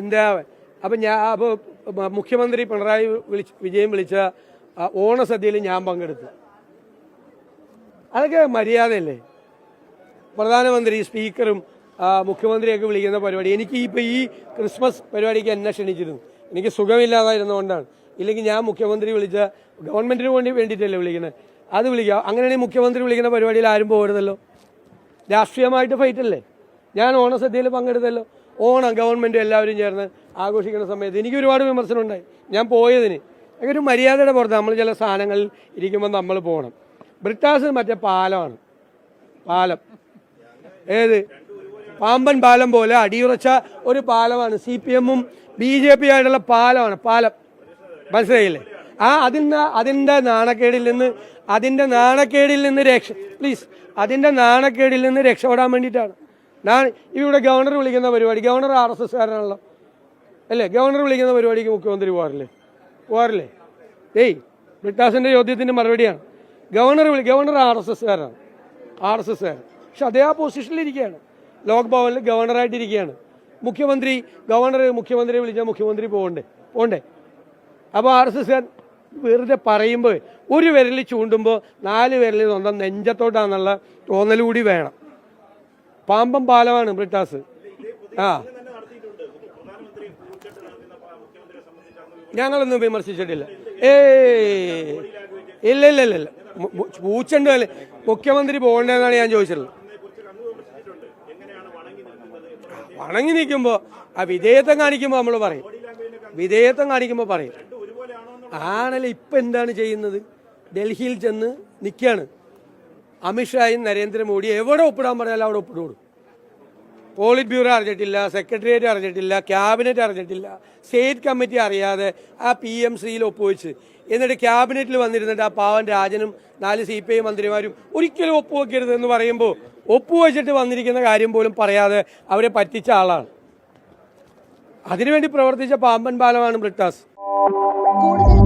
എന്താ അപ്പം ഞാൻ അപ്പോൾ മുഖ്യമന്ത്രി പിണറായി വിളിച്ച് വിജയൻ വിളിച്ച ഓണസദ്യയിൽ ഞാൻ പങ്കെടുത്തു. അതൊക്കെ മര്യാദയല്ലേ? പ്രധാനമന്ത്രി സ്പീക്കറും മുഖ്യമന്ത്രിയൊക്കെ വിളിക്കുന്ന പരിപാടി. എനിക്ക് ഇപ്പോൾ ഈ ക്രിസ്മസ് പരിപാടിക്ക് എന്നെ ക്ഷണിച്ചിരുന്നു. എനിക്ക് സുഖമില്ലാതായിരുന്നുകൊണ്ടാണ് ഇല്ലെങ്കിൽ ഞാൻ മുഖ്യമന്ത്രി വിളിച്ച ഗവൺമെന്റിന് വേണ്ടി വേണ്ടിയിട്ടല്ലേ വിളിക്കുന്നത് അത് വിളിക്കാം. അങ്ങനെയാണെങ്കിൽ മുഖ്യമന്ത്രി വിളിക്കുന്ന പരിപാടിയിൽ ആരും പോകരുതല്ലോ രാഷ്ട്രീയമായിട്ട് ഫൈറ്റല്ലേ ഞാൻ ഓണസദ്യയിൽ പങ്കെടുത്തല്ലോ. ഓണം ഗവൺമെന്റ് എല്ലാവരും ചേർന്ന് ആഘോഷിക്കുന്ന സമയത്ത് എനിക്ക് ഒരുപാട് വിമർശനം ഉണ്ടായി. ഞാൻ പോയതിന് ഒരു മര്യാദയുടെ പുറത്ത് നമ്മൾ ചില സാധനങ്ങളിൽ ഇരിക്കുമ്പോൾ നമ്മൾ പോകണം ബ്രിട്ടാസ് മറ്റേ പാലമാണ്. പാലം. ഏത്? പാമ്പൻ പാലം പോലെ അടിയുറച്ച ഒരു പാലമാണ്. സി പി എമ്മും ബി ജെ പി ആയിട്ടുള്ള പാലമാണ്. പാലം. മനസ്സിലായില്ലേ? ആ അതിന് അതിന്റെ നാണക്കേടിൽ നിന്ന് അതിന്റെ നാണക്കേടിൽ നിന്ന് രക്ഷ പ്ലീസ് അതിന്റെ നാണക്കേടിൽ നിന്ന് രക്ഷപ്പെടാൻ വേണ്ടിയിട്ടാണ്. ഞാൻ ഇവിടെ ഗവർണർ വിളിക്കുന്ന പരിപാടി ഗവർണർ ആർ എസ് എസ്കാരനാണല്ലോ. അല്ലേ? ഗവർണർ വിളിക്കുന്ന പരിപാടിക്ക് മുഖ്യമന്ത്രി പോകാറില്ലേ? പോകാറില്ലേ? ഏയ് ബ്രിട്ടാസിന്റെ ചോദ്യത്തിന്റെ മറുപടിയാണ്. ഗവർണർ വിളി ഗവർണർ ആർ എസ് എസ്കാരാണ് ആർ എസ് എസ്കാരൻ. പക്ഷെ അതേ ആ പൊസിഷനിലിരിക്കുകയാണ് ലോക്ഭവനിൽ ലോക് ഭവനിൽ ഗവർണറായിട്ട് ഇരിക്കുകയാണ് മുഖ്യമന്ത്രി ഗവർണർ മുഖ്യമന്ത്രിയെ വിളിച്ചാൽ മുഖ്യമന്ത്രി പോകണ്ടേ? പോകണ്ടേ? അപ്പോൾ ആർ എസ് എസ് വെറുതെ പറയുമ്പോൾ ഒരു വിരൽ ചൂണ്ടുമ്പോൾ നാല് വിരൽ സ്വന്തം നെഞ്ചത്തോട്ടാന്നുള്ള തോന്നൽ കൂടി വേണം. പാമ്പം പാലമാണ് ബ്രിട്ടാസ്. ആ. ഞങ്ങളൊന്നും വിമർശിച്ചിട്ടില്ല. ഏ ഇല്ല ഇല്ല ഇല്ല ഇല്ല. പൂച്ചണ്ട് അല്ലേ? മുഖ്യമന്ത്രി പോകണ്ടെന്നാണ് ഞാൻ ചോദിച്ചിട്ടുള്ളത്. വണങ്ങി നിൽക്കുമ്പോൾ ആ വിധേയത്വം കാണിക്കുമ്പോൾ നമ്മൾ പറയും. വിധേയത്വം കാണിക്കുമ്പോൾ പറയും. ആണല്ലേ ഇപ്പം എന്താണ് ചെയ്യുന്നത്? ഡൽഹിയിൽ ചെന്ന് നിൽക്കുകയാണ് അമിത്ഷായും നരേന്ദ്രമോദി എവിടെ ഒപ്പിടാൻ പറഞ്ഞാലും അവിടെ ഒപ്പിടുകൊടുക്കും പോളിറ്റ് ബ്യൂറോ അറിഞ്ഞിട്ടില്ല സെക്രട്ടേറിയറ്റ് അറിഞ്ഞിട്ടില്ല ക്യാബിനറ്റ് അറിഞ്ഞിട്ടില്ല സ്റ്റേറ്റ് കമ്മിറ്റി അറിയാതെ ആ പി എം സിയിൽ ഒപ്പുവെച്ച് എന്നിട്ട് ക്യാബിനറ്റിൽ വന്നിരുന്നിട്ട് ആ പാവൻ രാജനും നാല് സി പി ഐ മന്ത്രിമാരും ഒരിക്കലും ഒപ്പുവെക്കരുത് എന്ന് പറയുമ്പോൾ ഒപ്പുവെച്ചിട്ട് വന്നിരിക്കുന്ന കാര്യം പോലും പറയാതെ അവരെ പറ്റിച്ച ആളാണ്. അതിനുവേണ്ടി പ്രവർത്തിച്ച പാമ്പൻ ബാലമാണ് ബ്രിട്ടാസ്. കൂടുതൽ